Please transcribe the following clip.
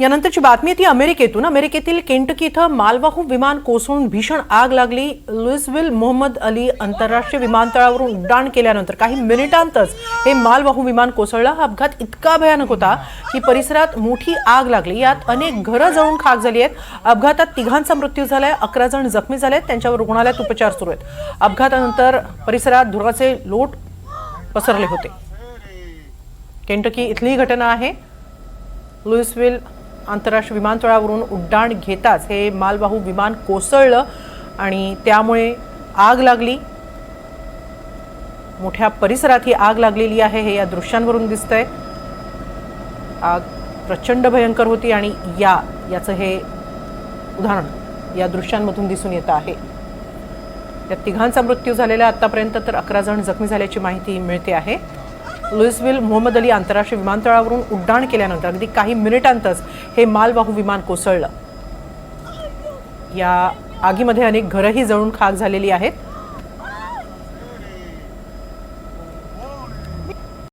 यानंतरची बातमी ती अमेरिकेतून. अमेरिकेतील केंटकी इथं मालवाहू विमान कोसळून भीषण आग लागली. लुईसविल मोहम्मद अली आंतरराष्ट्रीय विमानतळावरून उड्डाण केल्यानंतर काही मिनिटांतच हे मालवाहू विमान कोसळलं. हा अपघात इतका भयानक होता की परिसरात मोठी आग लागली. यात अनेक घरं जळून खाक झाली आहेत. अपघातात तिघांचा मृत्यू झालाय. अकरा जण जखमी झाले आहेत त्यांच्यावर रुग्णालयात उपचार सुरू आहेत. अपघातानंतर परिसरात धुराचे लोट पसरले होते. केंटकी इथली घटना आहे. लुईसविल आंतरराष्ट्रीय विमानतळावरून उड्डाण घेताच हे मालवाहू विमान कोसळलं आणि त्यामुळे आग लागली. मोठ्या परिसरात ही आग लागलेली आहे हे या दृश्यांवरून दिसतंय. आग प्रचंड भयंकर होती आणि या याचं हे उदाहरण या दृश्यांमधून दिसून येतं आहे. या तिघांचा मृत्यू झालेला आत्तापर्यंत आतापर्यंत तर अकरा जण जखमी झाल्याची माहिती मिळते आहे. लुईसविल मोहम्मद अली आंतरराष्ट्रीय विमानतळावरून उड्डाण केल्यानंतर अगदी काही मिनिटांतच हे मालवाहू विमान कोसळलं. या आगीमध्ये अनेक घरंही जळून खाक झालेली आहेत.